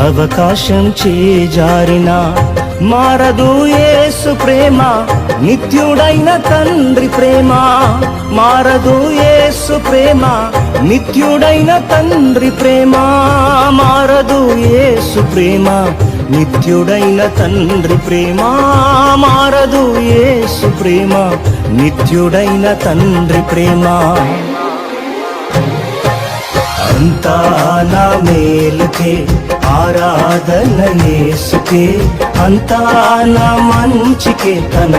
అవకాశం చేజారిన మారదు ఏసు ప్రేమ నిత్యుడైన తండ్రి ప్రేమ. మారదు ఏసు ప్రేమ నిత్యుడైన తండ్రి ప్రేమ. మారదు ఏసు ప్రేమ నిత్యుడైన తండ్రి ప్రేమ. మారదు ఏసు ప్రేమ నిత్యుడైన తండ్రి ప్రేమ. అంతా నా మేలుకే ఆరాధన యేసుకే అంతా నా మంచికే తన